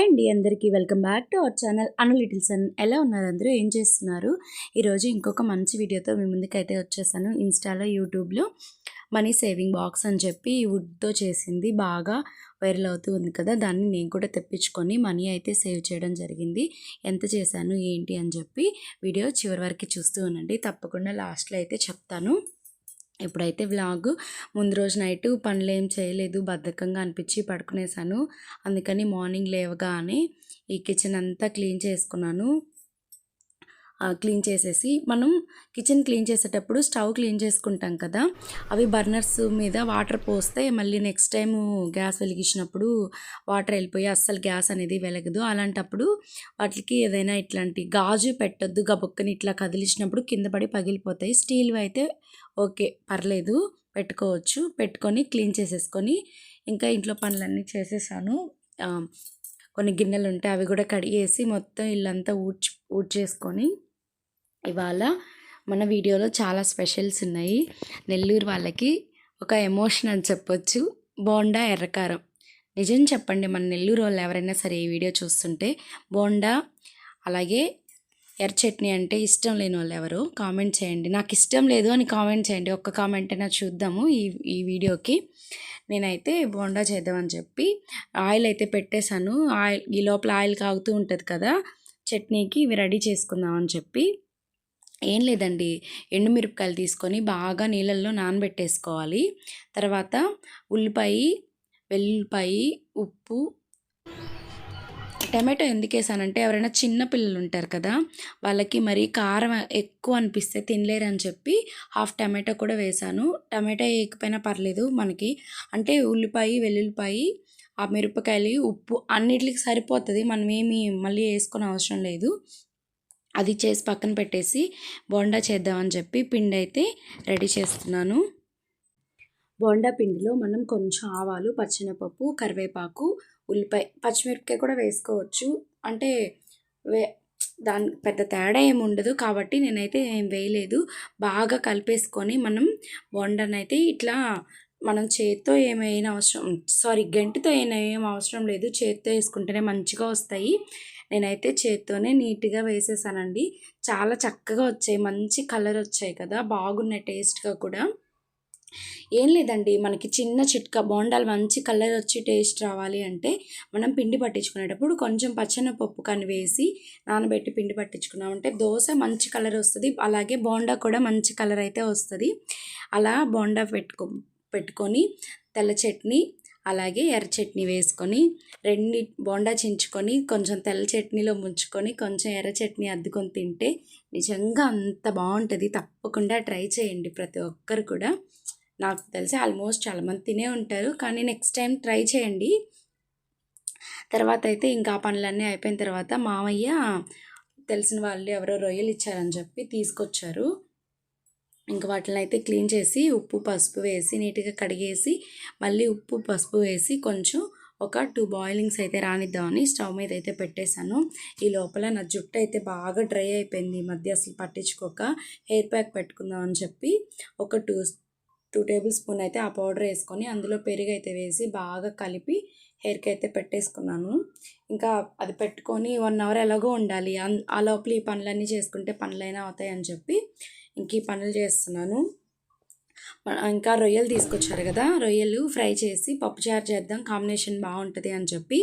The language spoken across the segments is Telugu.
హాయ్ అండి అందరికీ. Welcome back to our channel Anu littles అన్ ఎలా ఉన్నారు అందరూ? ఏం చేస్తున్నారు? ఈరోజు ఇంకొక మంచి వీడియోతో మీ ముందుకైతే వచ్చేసాను. ఇన్స్టాలో యూట్యూబ్లో మనీ సేవింగ్ బాక్స్ అని చెప్పి వుడ్తో చేసింది. బాగా వైరల్ అవుతూ ఉంది కదా దాన్ని నేను కూడా తెప్పించుకొని మనీ అయితే సేవ్ చేయడం జరిగింది. ఎంత చేశాను ఏంటి అని చెప్పి వీడియో చివరి వరకు చూస్తూ ఉండండి. తప్పకుండా లాస్ట్లో అయితే చెప్తాను. ఇప్పుడైతే వ్లాగ్ ముందు రోజు నైట్ పనులు ఏం చేయలేదు బద్ధకంగా అనిపించి పడుకునేసాను. అందుకని మార్నింగ్ లేవగానే ఈ కిచెన్ అంతా క్లీన్ చేసుకున్నాను. క్లీన్ చేసేసి మనం కిచెన్ క్లీన్ చేసేటప్పుడు స్టవ్ క్లీన్ చేసుకుంటాం కదా అవి బర్నర్స్ మీద వాటర్ పోస్తే మళ్ళీ నెక్స్ట్ టైం గ్యాస్ వెలిగించినప్పుడు వాటర్ వెళ్ళిపోయి అస్సలు గ్యాస్ అనేది వెలగదు. అలాంటప్పుడు వాటికి ఏదైనా ఇట్లాంటి గాజు పెట్టొద్దు గబొక్కని ఇట్లా కదిలించినప్పుడు కింద పడి పగిలిపోతాయి. స్టీల్ అయితే ఓకే పర్లేదు పెట్టుకోవచ్చు. పెట్టుకొని క్లీన్ చేసేసుకొని ఇంకా ఇంట్లో పనులన్నీ చేసేసాను. కొన్ని గిన్నెలు ఉంటాయి అవి కూడా కడిగేసి మొత్తం ఇల్లంతా ఊడ్చి ఊడ్చేసుకొని ఇవాళ మన వీడియోలో చాలా స్పెషల్స్ ఉన్నాయి. నెల్లూరు వాళ్ళకి ఒక ఎమోషన్ అని చెప్పొచ్చు. బోండా ఎర్రకారం. నిజం చెప్పండి మన నెల్లూరు వాళ్ళు ఎవరైనా సరే ఈ వీడియో చూస్తుంటే బోండా అలాగే ఎర్ర చట్నీ అంటే ఇష్టం లేని వాళ్ళు ఎవరు కామెంట్ చేయండి. నాకు ఇష్టం లేదు అని కామెంట్ చేయండి. ఒక్క కామెంట్ అయినా చూద్దాము ఈ ఈ వీడియోకి. నేనైతే బోండా చేద్దామని చెప్పి ఆయిల్ అయితే పెట్టేశాను. ఆయిల్ ఈ లోపల ఆయిల్ కాగుతూ ఉంటుంది కదా చట్నీకి ఇవి రెడీ చేసుకుందామని చెప్పి ఏం లేదండి. ఎండుమిరపకాయలు తీసుకొని బాగా నీళ్ళల్లో నానబెట్టేసుకోవాలి. తర్వాత ఉల్లిపాయ వెల్లుల్లిపాయ ఉప్పు. టమాటో ఎందుకు వేసానంటే ఎవరైనా చిన్న పిల్లలు ఉంటారు కదా వాళ్ళకి మరి కారం ఎక్కువ అనిపిస్తే తినలేరు అని చెప్పి హాఫ్ టమాటో కూడా వేసాను. టమాటో వేయకపోయినా పర్లేదు మనకి. అంటే ఉల్లిపాయ వెల్లుల్లిపాయ ఆ మిరపకాయలు ఉప్పు అన్నిటికి సరిపోతుంది. మనం ఏమి మళ్ళీ వేసుకునే అవసరం లేదు. అది చేసి పక్కన పెట్టేసి బోండా చేద్దామని చెప్పి పిండి అయితే రెడీ చేస్తున్నాను. బోండా పిండిలో మనం కొంచెం ఆవాలు పచ్చెనపప్పు కరివేపాకు ఉల్లిపాయ పచ్చిమిరపకాయ కూడా వేసుకోవచ్చు. అంటే వే దాని పెద్ద తేడా ఏమి ఉండదు కాబట్టి నేనైతే ఏం వేయలేదు. బాగా కలిపేసుకొని మనం బోండానైతే ఇట్లా మనం చేత్తో ఏమైనా అవసరం సారీ గంటితో అయినా ఏం అవసరం లేదు. చేత్తో వేసుకుంటేనే మంచిగా వస్తాయి. నేనైతే చేత్తోనే నీట్గా వేసేసానండి. చాలా చక్కగా వచ్చాయి. మంచి కలర్ వచ్చాయి కదా. బాగున్నాయి టేస్ట్గా కూడా. ఏం లేదండి. మనకి చిన్న చిట్కా బోండాలు మంచి కలర్ వచ్చి టేస్ట్ రావాలి అంటే మనం పిండి పట్టించుకునేటప్పుడు కొంచెం పచ్చనపప్పు కానీ వేసి నానబెట్టి పిండి పట్టించుకున్నామంటే దోశ మంచి కలర్ వస్తుంది. అలాగే బోండా కూడా మంచి కలర్ అయితే వస్తుంది. అలా బోండా పెట్టుకో పెట్టుకొని తెల్ల చట్నీ అలాగే ఎర్ర చట్నీ వేసుకొని రెండు బోండా చించుకొని కొంచెం తెల్ల చట్నీలో ముంచుకొని కొంచెం ఎర్ర చట్నీ అద్దుకొని తింటే నిజంగా అంత బాగుంటుంది. తప్పకుండా ట్రై చేయండి ప్రతి ఒక్కరు కూడా. నాకు తెలిసి ఆల్మోస్ట్ చాలామంది తినే ఉంటారు కానీ నెక్స్ట్ టైం ట్రై చేయండి. తర్వాత అయితే ఇంకా ఆ పనులన్నీ అయిపోయిన తర్వాత మామయ్య తెలిసిన వాళ్ళు ఎవరో రొయ్యలు ఇచ్చారని చెప్పి తీసుకొచ్చారు. ఇంకా వాటిని అయితే క్లీన్ చేసి ఉప్పు పసుపు వేసి నీట్గా కడిగేసి మళ్ళీ ఉప్పు పసుపు వేసి కొంచెం ఒక టూ బాయిలింగ్స్ అయితే రానిద్దామని స్టవ్ మీద అయితే పెట్టేశాను. ఈ లోపల నా జుట్టు అయితే బాగా డ్రై అయిపోయింది. ఈ మధ్య అసలు పట్టించుకోక హెయిర్ ప్యాక్ పెట్టుకుందాం అని చెప్పి ఒక టూ టూ టేబుల్ స్పూన్ అయితే ఆ పౌడర్ వేసుకొని అందులో పెరుగు అయితే వేసి బాగా కలిపి హెయిర్కి అయితే పెట్టేసుకున్నాను. ఇంకా అది పెట్టుకొని వన్ అవర్ ఎలాగో ఉండాలి. అన్- ఆ లోపల ఈ పనులన్నీ చేసుకుంటే పనులైనా అవుతాయి అని చెప్పి ఇంక ఈ పనులు చేస్తున్నాను. ఇంకా రొయ్యలు తీసుకొచ్చారు కదా రొయ్యలు ఫ్రై చేసి పప్పుచారు చేద్దాం కాంబినేషన్ బాగుంటుంది అని చెప్పి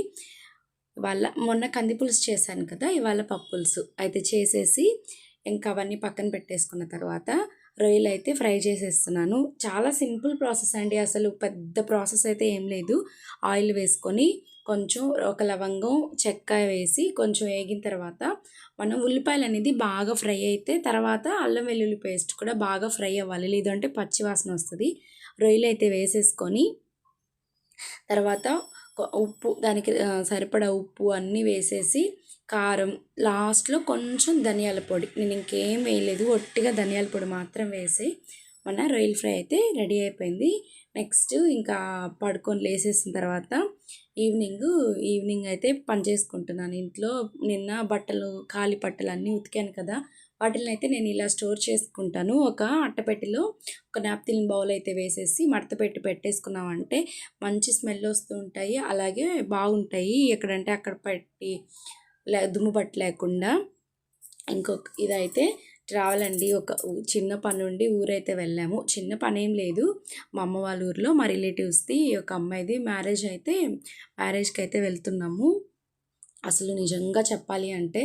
వాళ్ళ మొన్న కంది పులుసు చేశాను కదా ఇవాళ పప్పు పులుసు. అయితే చేసేసి ఇంకా అవన్నీ పక్కన పెట్టేసుకున్న తర్వాత రొయ్యలు అయితే ఫ్రై చేసేస్తున్నాను. చాలా సింపుల్ ప్రాసెస్ అండి. అసలు పెద్ద ప్రాసెస్ అయితే ఏం లేదు. ఆయిల్ వేసుకొని కొంచెం ఒక లవంగం చెక్క వేసి కొంచెం వేగిన తర్వాత మనం ఉల్లిపాయలు అనేది బాగా ఫ్రై అయితే తర్వాత అల్లం వెల్లుల్లి పేస్ట్ కూడా బాగా ఫ్రై అవ్వాలి. లేదంటే పచ్చి వాసన వస్తుంది. రొయ్యలు అయితే వేసేసుకొని తర్వాత ఉప్పు దానికి సరిపడా ఉప్పు అన్నీ వేసేసి కారం లాస్ట్లో కొంచెం ధనియాల పొడి. నేను ఇంకేం వేయలేదు ఒట్టిగా ధనియాల పొడి మాత్రం వేసి మన రొయ్యల ఫ్రై అయితే రెడీ అయిపోయింది. నెక్స్ట్ ఇంకా పడుకొని లేసేసిన తర్వాత ఈవినింగ్ ఈవినింగ్ అయితే పని చేసుకుంటున్నాను. ఇంట్లో నిన్న బట్టలు ఖాళీ బట్టలు అన్నీ ఉతికాను కదా వాటిని అయితే నేను ఇలా స్టోర్ చేసుకుంటాను. ఒక అట్టపెట్టెలో ఒక నాప్తిన్ బౌల్ అయితే వేసేసి మడత పెట్టి పెట్టేసుకున్నామంటే మంచి స్మెల్ వస్తూ ఉంటాయి అలాగే బాగుంటాయి. ఎక్కడంటే అక్కడ పెట్టి లే దుమ్ము పట్టి లేకుండా ఇంకొక ఇదైతే ట్రావెల్ అండి ఒక చిన్న పని ఉండి ఊరైతే వెళ్ళాము. చిన్న పని ఏం లేదు. మా అమ్మ వాళ్ళ ఊర్లో మా రిలేటివ్స్ది ఒక అమ్మాయిది మ్యారేజ్ అయితే మ్యారేజ్కి అయితే వెళ్తున్నాము. అసలు నిజంగా చెప్పాలి అంటే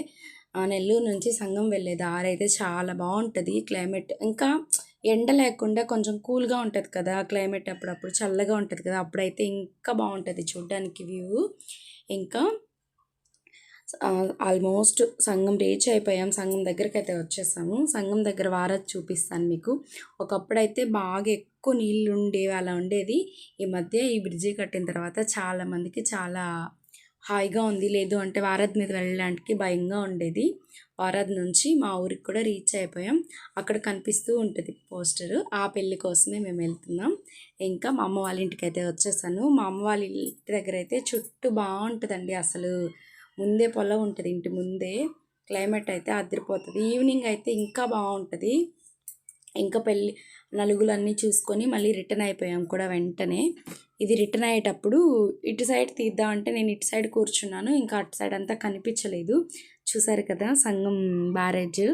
ఆ నెల్లూరు నుంచి సంఘం వెళ్ళే దారి అయితే చాలా బాగుంటుంది. క్లైమేట్ ఇంకా ఎండ లేకుండా కొంచెం కూల్గా ఉంటుంది కదా. క్లైమేట్ అప్పుడప్పుడు చల్లగా ఉంటుంది కదా. అప్పుడైతే ఇంకా బాగుంటుంది చూడ్డానికి వ్యూ. ఇంకా ఆల్మోస్ట్ సంఘం రీచ్ అయిపోయాం. సంఘం దగ్గరికి అయితే వచ్చేసాము. సంఘం దగ్గర వారధి చూపిస్తాను మీకు. ఒకప్పుడైతే బాగా ఎక్కువ నీళ్ళు ఉండేవి అలా ఉండేది. ఈ మధ్య ఈ బ్రిడ్జి కట్టిన తర్వాత చాలామందికి చాలా హాయిగా ఉంది. లేదు అంటే వారధి మీద వెళ్ళడానికి భయంగా ఉండేది. వారధి నుంచి మా ఊరికి కూడా రీచ్ అయిపోయాం. అక్కడ కనిపిస్తూ ఉంటుంది పోస్టర్ ఆ పెళ్ళి కోసమే మేము వెళ్తున్నాం. ఇంకా మా అమ్మ వాళ్ళ ఇంటికి అయితే వచ్చేసాను. మా అమ్మ వాళ్ళ ఇంటి దగ్గర అయితే చుట్టూ బాగుంటుందండి అసలు. ముందే పొలం ఉంటుంది ఇంటి ముందే క్లైమేట్ అయితే అదిరిపోతుంది. ఈవినింగ్ అయితే ఇంకా బాగుంటుంది. ఇంకా పెళ్ళి నలుగులన్నీ చూసుకొని మళ్ళీ రిటర్న్ అయిపోయాం కూడా వెంటనే. ఇది రిటర్న్ అయ్యేటప్పుడు ఇటు సైడ్ తీద్దాం అంటే నేను ఇటు సైడ్ కూర్చున్నాను ఇంకా అటు సైడ్ అంతా కనిపించలేదు. చూసారు కదా సంగం బ్యారేజ్.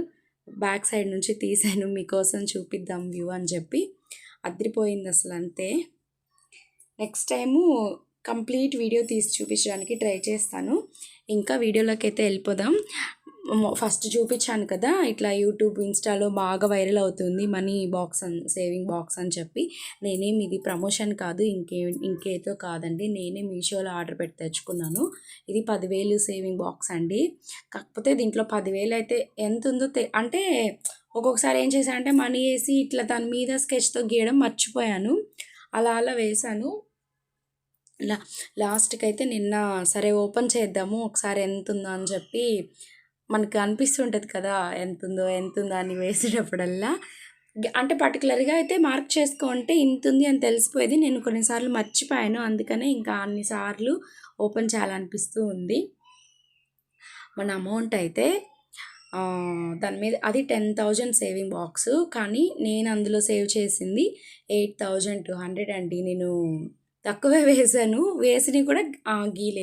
బ్యాక్ సైడ్ నుంచి తీసాను మీకోసం చూపిద్దాం వ్యూ అని చెప్పి. అదిరిపోయింది అసలు అంతే. నెక్స్ట్ టైము కంప్లీట్ వీడియో తీసి చూపించడానికి ట్రై చేస్తాను. ఇంకా వీడియోలోకి అయితే వెళ్ళిపోదాం ఫస్ట్ చూపించాను కదా ఇట్లా యూట్యూబ్ ఇన్స్టాలో బాగా వైరల్ అవుతుంది మనీ బాక్స్ అని సేవింగ్ బాక్స్ అని చెప్పి. నేనేమి ఇది ప్రమోషన్ కాదు ఇంకే ఇంకేతో కాదండి. నేనే మీషోలో ఆర్డర్ పెట్టి తెచ్చుకున్నాను. ఇది పదివేలు సేవింగ్ బాక్స్ అండి. కాకపోతే దీంట్లో పదివేలు అయితే ఎంత ఉందో తె అంటే ఒక్కొక్కసారి ఏం చేశానంటే మనీ వేసి ఇట్లా దాని మీద స్కెచ్తో గీయడం మర్చిపోయాను. అలా అలా వేశాను. లా లాస్ట్కి అయితే నిన్న సరే ఓపెన్ చేద్దాము ఒకసారి ఎంత ఉందో అని చెప్పి మనకు అనిపిస్తుంటుంది కదా ఎంత ఉందో ఎంత ఉందో అని వేసేటప్పుడల్లా. గ- అంటే పర్టికులర్గా అయితే మార్క్ చేసుకుంటే ఇంత ఉంది అని తెలిసిపోయేది. నేను కొన్నిసార్లు మర్చిపోయాను అందుకనే ఇంకా అన్నిసార్లు ఓపెన్ చేయాలనిపిస్తూ ఉంది. మన అమౌంట్ అయితే దాని మీద అది టెన్ థౌజండ్ సేవింగ్ బాక్స్ కానీ నేను అందులో సేవ్ చేసింది ఎయిట్ థౌజండ్ టూ హండ్రెడ్ అండి. నేను తక్కువే వేసాను. వేసినవి కూడా గీలేదు.